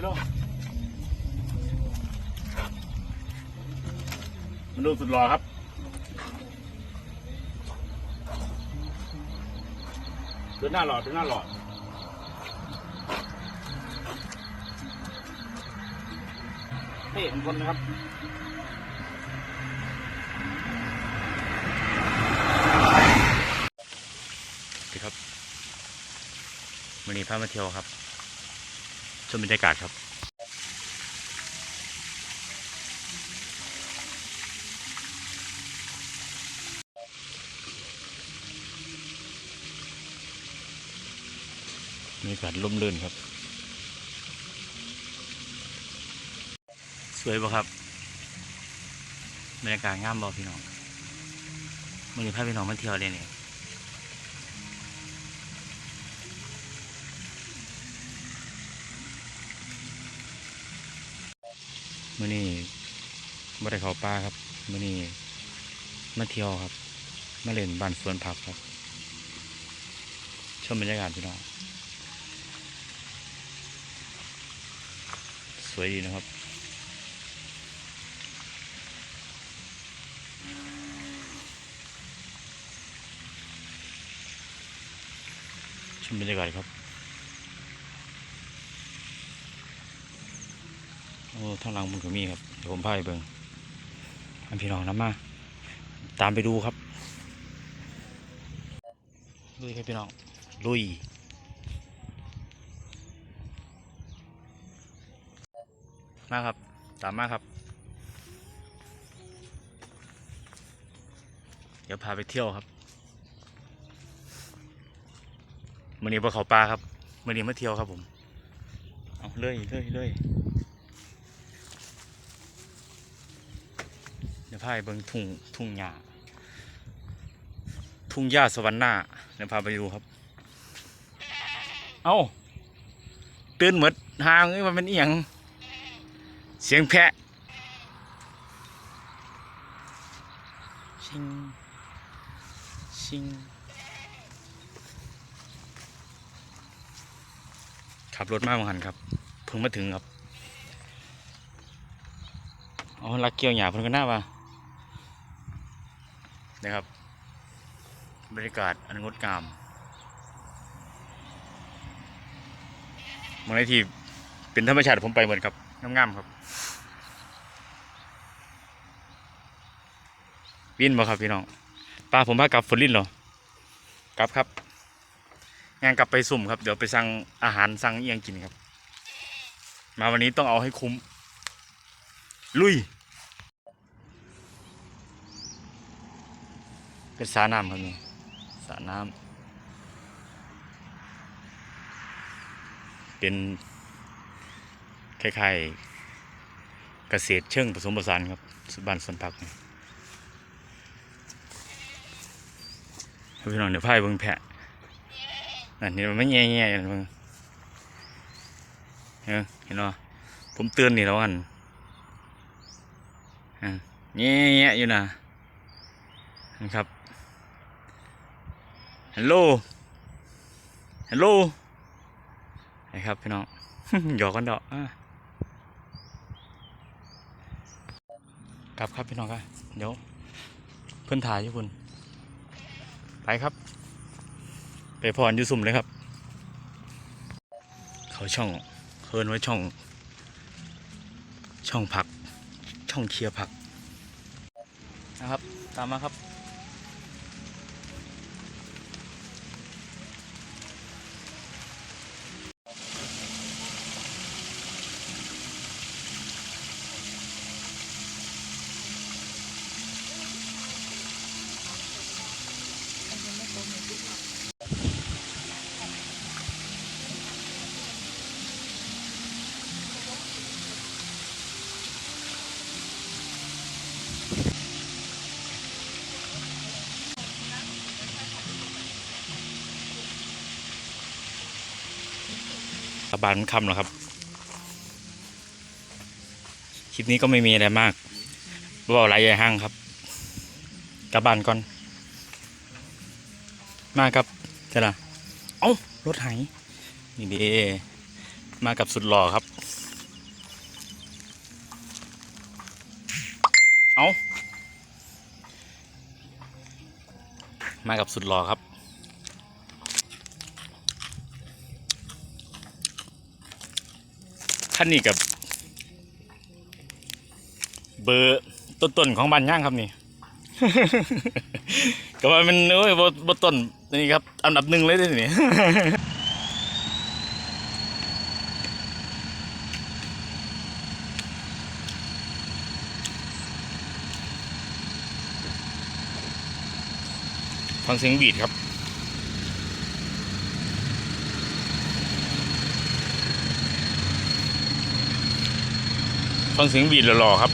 มันดูสุดหล่อครับเดินหน้าหล่อดเดินหน้าหล่อเท่ทุกคนนะครับดีครับวันนี้พามาเที่ยวครับ ชมบรรยากาศครับมีอากาศร่มรื่นครับ สวยป่ะครับบรรยากาศงามบ่พี่น้องวันนี้พาพี่น้องมาเที่ยวเลยเนี่ย มื่อนี้บ่ได้เขาป่าครับมื่อนี้มาเที่ยวครับมาเล่นบ้านสวนผักครับ ชมบรรยากาศพี่น้องสวยดีนะครับชมบรรยากาศครับ โอ้ทางหลังมันก็มีครับเดี๋ยวผมพาไปเบิ่งอันพี่น้องน้ำมา ตามไปดูครับลุยครับพี่น้องลุยมาครับ ตามมาครับ เดี๋ยวพาไปเที่ยวครับมื่อนี้ไปเขาปลาครับมื่อนี้มาเที่ยวครับผม เอาเลยเลยเลยเดี๋ย พาไปเบิ่งทุ่งทุ่งหญ้าทุ่งหญ้าสวรรค์หน้าเดี๋ยวพาไปดูครับ เอาตื่นหมดหางเอ้มันเป็นอียง เสียงแพะชิงชิงขับรถมาบางหันครับ เพิ่งมาถึงครับอ๋อลักเกี่ยวหยาเพิ่นก็น่าว่า นะครับ บรรยากาศอันงดงามเมื่อไหรที่เป็นธรรมชาติผมไปเหมือนครับงามๆครับวินบ่ครับพี่น้องป้าผมพากลับฝนลินเหรอกลับครับงานกลับไปสุ่มครับ เดี๋ยวไปสั่งอาหารสั่งเอียงกินครับ มาวันนี้ต้องเอาให้คุ้ม ลุย เป็นสระน้ำครับนี่สระน้ำเป็นคล้ายๆเกษตรเชิงผสมผสานครับสุบ้านสวนผักพี่น้องเดี๋ยวพายเบิ่งแพะนั่นนี่มันไม่แง่ๆกันเบิ่งเห็นเห็นเนาะผมเตือนนี่แล้วกันแง่ๆอยู่นะนะครับ ฮัลโหล ฮัลโหล นะครับพี่น้อง หยอกกันดอกอะกลับครับพี่น้องครับเดี๋ยวเพื่อนถ่ายอยู่คุณไปครับ ไปพรอยู่สุ่มเลยครับ เขาช่องเฮินไว้ช่อง ช่องผัก ช่องเคลียร์ผักนะครับ ตามมาครับ บาลมันค่ำหรอครับ คลิปนี้ก็ไม่มีอะไรมากบอาหลายใหญ่ห้างครับกลับบ้านก่อน มาครับเจ้าละเอ้ารถหายนี่ดีมากับสุดหล่อครับ เอามากับสุดหล่อครับ ท่านนี่กับเบอร์ต้นๆของบ้านย่างครับนี่ ก็ว่ามันโอ้ยบบต้นนี่ครับอันดับหนึ่งเลยเด้อนี่ฟังเสียงบีดครับ ฟังเสียงบีดหล่อๆครับ